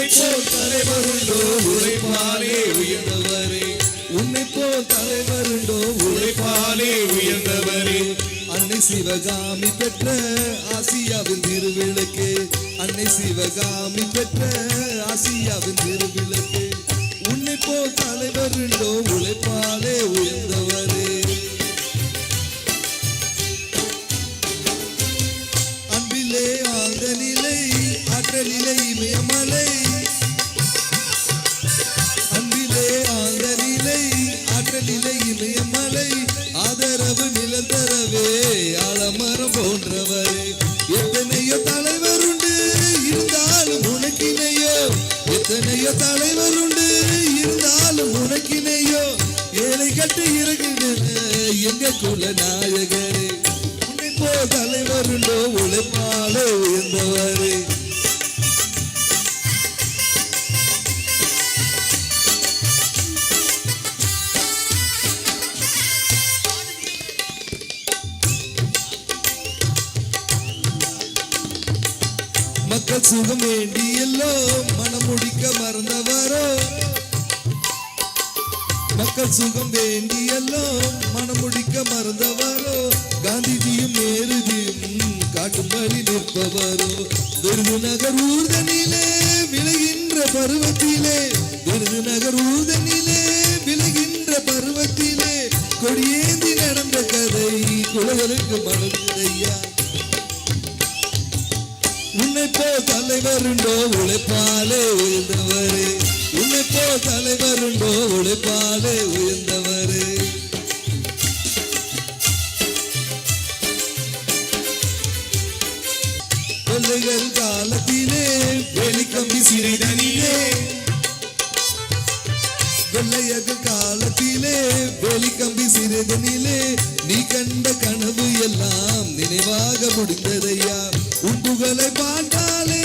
உன்னை போல் தலைவருண்டோ உழைப்பாலே உயர்ந்தவரே உன்னை போல் தலைவருண்டோ உழைப்பாலே உயர்ந்தவரே அன்னை சிவகாமி பெற்ற ஆசியாவின் திருவிளக்கு அன்னை சிவகாமி பெற்ற ஆசியாவின் திருவிளக்கு உன்னை போல் தலைவருண்டோ உழைப்பாலே உயர்ந்தவரே அன்பிலே ஆழ்ந்த நிலை ஆற்றலிலே எத்தனையோ தலைவர் உண்டு இருந்தாலும் உனக்கினையோ? எத்தனையோ தலைவர் உண்டு இருந்தாலும் உனக்கினையோ? ஏழை கட்டு இறங்குகிற எங்க குல நாயகரே மக்கள் சுகம் வேண்டி எல்லோ மனம் முடிக்க மறந்தவரோ? மக்கள் சுகம் வேண்டி எல்லோ மனம் முடிக்க மறந்தவரோ? காந்திஜியும் நேருஜியும் காட்டும்படி நிற்பவரோ? விருதுநகர் ஊர்தனிலே விளைகின்ற பருவத்திலே விருதுநகர் ஊர்தனிலே விளைகின்ற பருவத்திலே கொடியேந்தி நடந்த கதை குலகளுக்கு மனதையா உன்னைப்போ தலைவருண்டோ உழைப்பாலே உயர்ந்தவரே. உன்னைப்போ தலைவருண்டோ உழைப்பாலே உயர்ந்தவரே. கொள்ளைகள் காலத்திலே வெளிக்கம்பி சிறிதனிலே. வெள்ளையர்கள் காலத்திலே வெளிக்கம்பி சிறிதனிலே. நீ கண்ட கனவு எல்லாம் நினைவாக முடிந்ததையா? உன் புகழை பார்த்தாலே